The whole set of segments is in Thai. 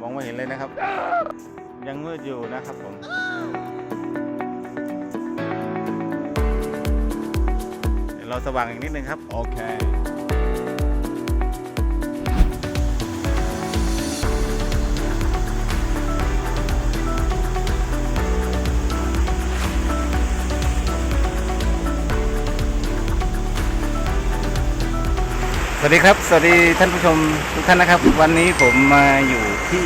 มองไม่เห็นเลยนะครับ ยังมืดอยู่นะครับผมเดี๋ยวเราสว่างอีกนิดนึงครับ โอเค วัสดีครับ สวัสดีท่านผู้ชมทุกท่านนะครับ วันนี้ผมมาอยู่ที่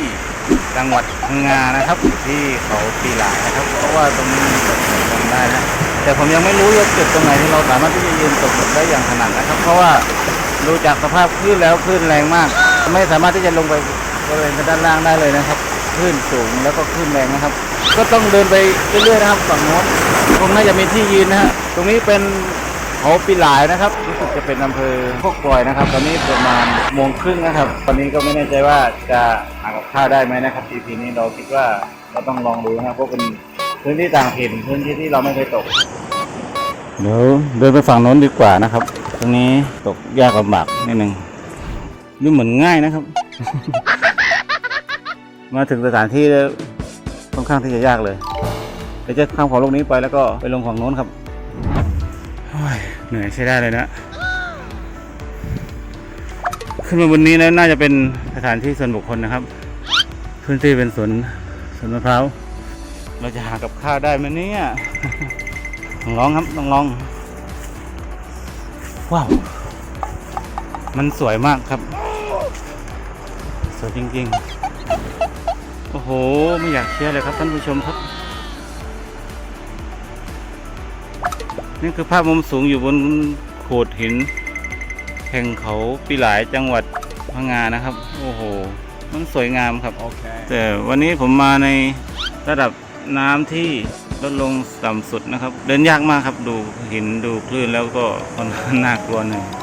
จังหวัดพังงานะครับอยู่ที่เขาปีหลานะครับ เพราะว่าตรงนี้ตกหมึกลงได้นะแต่ผมยังไม่รู้ว่าจุดตรงไหนที่เราสามารถที่จะยืนตกหมึกได้อย่างถนัดนะครับ เพราะว่าดูจากสภาพคลื่นแล้วคลื่นแรงมาก ไม่สามารถที่จะลงไปบริเวณด้านล่างได้เลยนะครับคลื่นสูงแล้วก็คลื่นแรงนะครับ ก็ต้องเดินไปเรื่อยๆนะครับฝั่งโน้นคงน่าจะมีที่ยืนนะฮะตรงนี้เป็น เขาปีหลายนะครับรู้สึกจะเป็นอำเภอโคกกลอยนะครับ ตอนนี้ประมาณโมงครึ่งนะครับ ตอนนี้ก็ไม่แน่ใจว่าจะหากับข้าวได้ไหมนะครับ EP นี้เราคิดว่าเราต้องลองดูนะครับเพราะเป็นพื้นที่ต่างถิ่นพื้นที่ที่เราไม่เคยตกเดี๋ยวเดินไปฝั่งโน้นดีกว่านะครับ ตรงนี้ตกยากลำบากนิดนึงดูเหมือนง่ายนะครับ มาถึงสถานที่ค่อนข้างที่จะยากเลยเดี๋ยวจะข้ามของลูกนี้ไปแล้วก็ไปลงฝั่งโน้นครับ เหนื่อยใช้ได้เลยนะ ขึ้นมาบนนี้นะน่าจะเป็นสถานที่ส่วนบุคคลนะครับ พื้นที่เป็นสวนสวนมะพร้าว เราจะหากับข้าวได้ไหมเนี่ยต้องลองครับต้องลอง ว้าว มันสวยมากครับ สวยจริงๆ โอ้โห ไม่อยากเชื่อเลยครับท่านผู้ชมครับ นี่คือภาพมุมสูงอยู่บนโขดหิน แห่งเขาปีหลายจังหวัดพังงานะครับ โอ้โห มันสวยงามครับแต่วันนี้ผมมาในระดับน้ำที่ลดลงต่ำสุดนะครับ เดินยากมากครับ ดูหินดูคลื่นแล้วก็ค่อนข้างน่ากลัวหนึ่งเ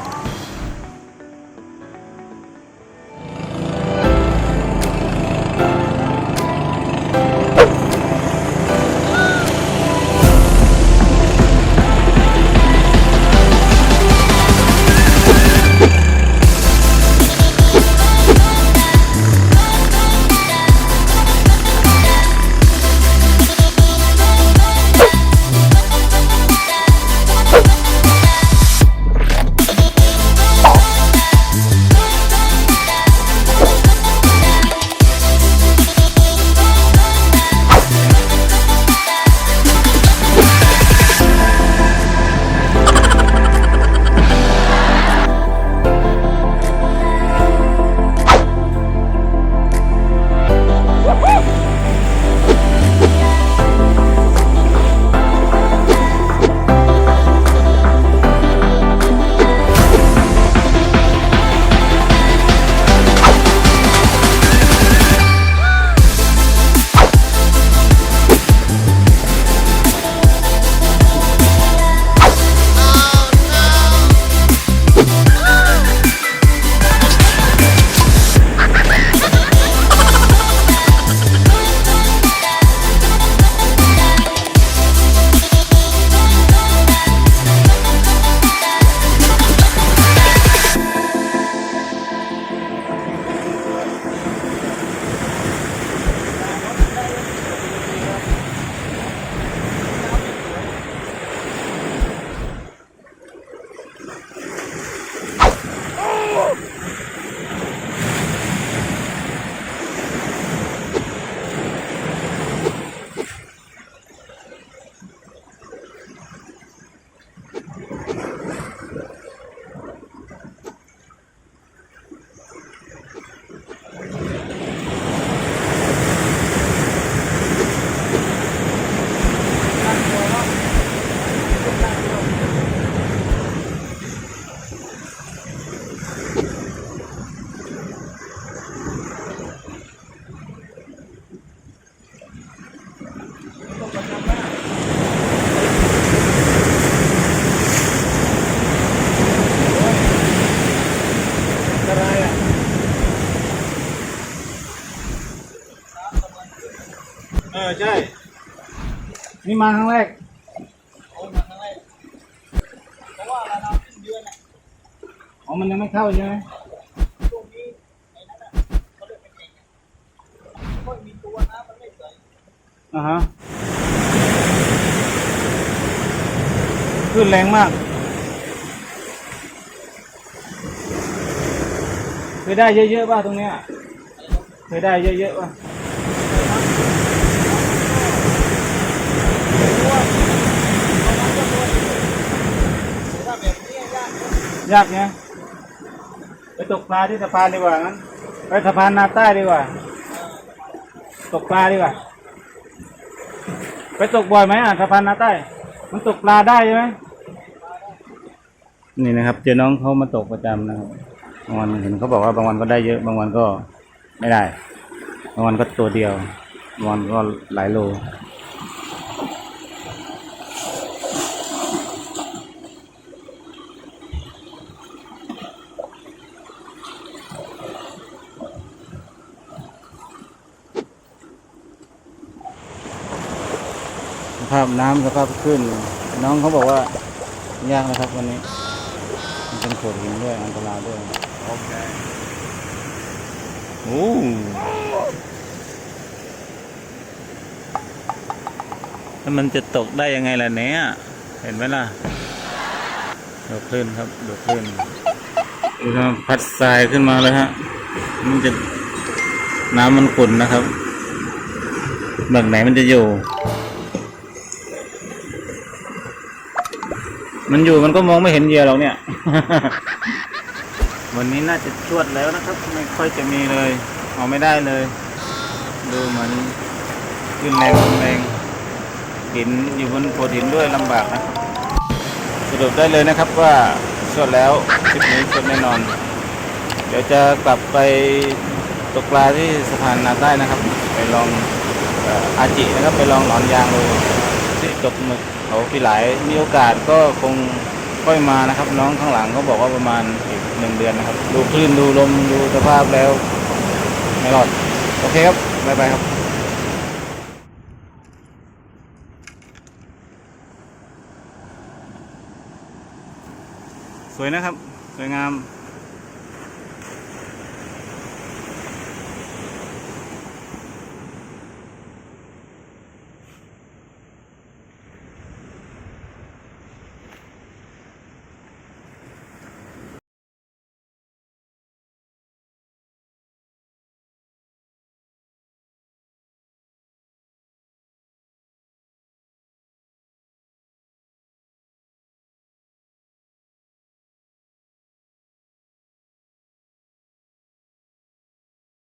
อใช่นี่มาครั้งแรกอ้ยมาครั้งแรกเพราะว่าเราเราขึ้นเดือนอะอ๋อมันยังไม่เข้าใช่ไหมตรงนี้ไอ้นั่นอะเขาเดินไปเองไม่ค่อยมีตัวนะมันไม่สวยอ่าฮะขึ้นแรงมากเคยได้เยอะๆป่ะตรงเนี้ยเคยได้เยอะๆป่ะ ยากไงไปตกปลาที่สะพานดีกว่างั้นไปสะพานนาใต้ดีกว่า ตกปลาดีกว่า ไปตกบ่อยไหมอะสะพานนาใต้ มันตกปลาได้ใช่ไหมนี่นะครับ เจอน้องเขามาตกประจำนะครับบางวันเห็นเขาบอกว่าบางวันก็ได้เยอะ บางวันก็ไม่ได้ บางวันก็ตัวเดียว บางวันก็หลายโล ภาพน้ำสภาพขึ้น น้องเขาบอกว่ายากนะครับวันนี้มันเป็นโขดหินด้วยอันตรายด้วยโอเคโอ้แล้วมันจะตกได้ยังไงล่ะเนี้ยเห็นไหมล่ะดูคลื่นครับดูคลื่นดูนะพัดทรายขึ้นมาเลยฮะมันจะน้ำมันขุ่นนะครับแบบไหนมันจะอยู่ มันอยู่มันก็มองไม่เห็นเหยื่อหรอกเนี่ย วันนี้น่าจะชวดแล้วนะครับ ไม่ค่อยจะมีเลย เอาไม่ได้เลย ดูเหมือนขึ้นแรงลงแรงหินอยู่บนโขดหินด้วยลำบากนะครับสรุปได้เลยนะครับว่าชวดแล้วคลิปนี้ชวดแน่นอน เดี๋ยวจะกลับไปตกปลาที่สะพานนาใต้นะครับ ไปลองอาจินะครับ ไปลองหนอนยางดู ตกหมึกเขาพี่หลายมีโอกาสก็คงค่อยมานะครับ น้องข้างหลังเขาบอกว่าประมาณอีกหนึ่งเดือนนะครับ ดูคลื่นดูลมดูสภาพแล้ว ไม่รอด โอเคครับบ๊ายบายครับสวยนะครับ สวยงาม